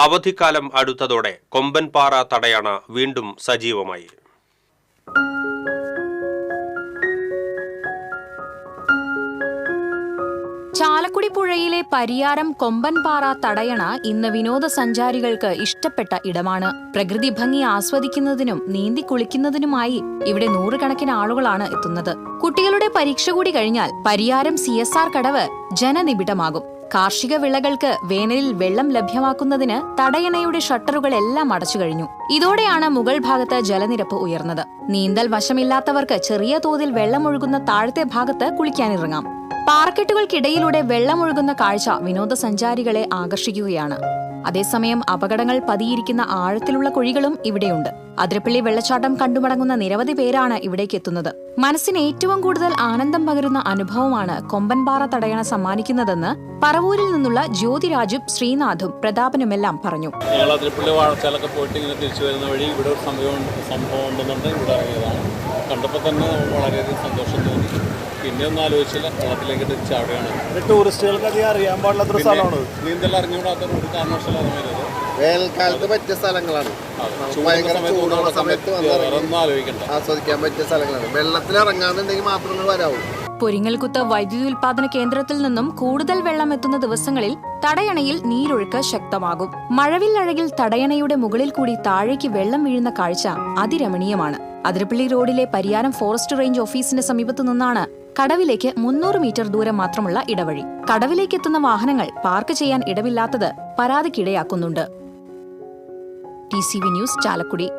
അവധിക്കാലം അടുത്തതോടെ കൊമ്പൻപാറ തടയണ വീണ്ടും സജീവമായി. ചാലക്കുടി പുഴയിലെ പരിയാരം കൊമ്പൻപാറ തടയണ ഇന്ന് വിനോദസഞ്ചാരികൾക്ക് ഇഷ്ടപ്പെട്ട ഇടമാണ്. പ്രകൃതി ഭംഗി ആസ്വദിക്കുന്നതിനും നീന്തി കുളിക്കുന്നതിനുമായി ഇവിടെ നൂറുകണക്കിന് ആളുകളാണ് എത്തുന്നത്. കുട്ടികളുടെ പരീക്ഷ കൂടി കഴിഞ്ഞാൽ പരിയാരം സി കടവ് ജനനിബിഡമാകും. കാർഷിക വിളകൾക്ക് വേനലിൽ വെള്ളം ലഭ്യമാക്കുന്നതിന് തടയണയുടെ ഷട്ടറുകൾ എല്ലാം അടച്ചു കഴിഞ്ഞു. ഇതോടെയാണ് മുകൾ ഭാഗത്ത് ജലനിരപ്പ് ഉയർന്നത്. നീന്തൽ വശമില്ലാത്തവർക്ക് ചെറിയ തോതിൽ വെള്ളമൊഴുകുന്ന താഴത്തെ ഭാഗത്ത് കുളിക്കാനിറങ്ങാം. പാറക്കെട്ടുകൾക്കിടയിലൂടെ വെള്ളമൊഴുകുന്ന കാഴ്ച വിനോദസഞ്ചാരികളെ ആകർഷിക്കുകയാണ്. അതേസമയം അപകടങ്ങൾ പതിയിരിക്കുന്ന ആഴത്തിലുള്ള കുഴികളും ഇവിടെയുണ്ട്. അതിരപ്പള്ളി വെള്ളച്ചാട്ടം കണ്ടുമടങ്ങുന്ന നിരവധി പേരാണ് ഇവിടേക്ക് എത്തുന്നത്. മനസ്സിന് ഏറ്റവും കൂടുതൽ ആനന്ദം പകരുന്ന അനുഭവമാണ് കൊമ്പൻപാറ തടയണ സമ്മാനിക്കുന്നതെന്ന് പറവൂരിൽ നിന്നുള്ള ജ്യോതിരാജും ശ്രീനാഥും പ്രതാപനുമെല്ലാം പറഞ്ഞു. ഞങ്ങൾ അതിരപ്പള്ളി വാഴച്ചാലൊക്കെ പോയിട്ട് ഇങ്ങനെ തിരിച്ചു വരുന്ന വഴി ഇവിടെ ഒരു സംഭവം സംഭവം ഇവിടെ ഇറങ്ങിയതാണ്. കണ്ടപ്പോൾ തന്നെ വളരെയധികം സന്തോഷം തോന്നി. പിന്നെ ഒന്നും ആലോചിച്ചില്ല വെള്ളത്തിലേക്ക് തിരിച്ചാടുകയാണ് ഇത് ടൂറിസ്റ്റുകൾക്ക് അധികം അറിയാൻ പാടില്ലാത്തൊരു സ്ഥലമാണ് നീന്തൽ അറിഞ്ഞുകൂടാത്ത ഒരു കാരണവശാലും വരുന്നത് വേനൽക്കാലത്ത് പറ്റിയ സ്ഥലങ്ങളാണ്. ഭയങ്കര ചൂടുള്ള സമയത്ത് വന്ന് ആലോചിക്കണ്ട. ആസ്വദിക്കാൻ പറ്റിയ സ്ഥലങ്ങളാണ്. വെള്ളത്തിൽ ഇറങ്ങാന്നുണ്ടെങ്കിൽ മാത്രം വരാവൂ. പൊരിങ്ങൽകുത്ത് വൈദ്യുതി ഉൽപാദന കേന്ദ്രത്തിൽ നിന്നും കൂടുതൽ വെള്ളം എത്തുന്ന ദിവസങ്ങളിൽ തടയണയിൽ നീരൊഴുക്ക് ശക്തമാകും. മഴവില്ലഴകിൽ തടയണയുടെ മുകളിൽ കൂടി താഴേക്ക് വെള്ളം വീഴുന്ന കാഴ്ച അതിരമണീയമാണ്. അതിരപ്പള്ളി റോഡിലെ പരിയാരം ഫോറസ്റ്റ് റേഞ്ച് ഓഫീസിന് സമീപത്തു നിന്നാണ് കടവിലേക്ക് മുന്നൂറ് മീറ്റർ ദൂരം മാത്രമുള്ള ഇടവഴി. കടവിലേക്ക് എത്തുന്ന വാഹനങ്ങൾ പാർക്ക് ചെയ്യാൻ ഇടമില്ലാത്തത് പരാതിക്കിടയാക്കുന്നുണ്ട്. T C V news Chalakudy.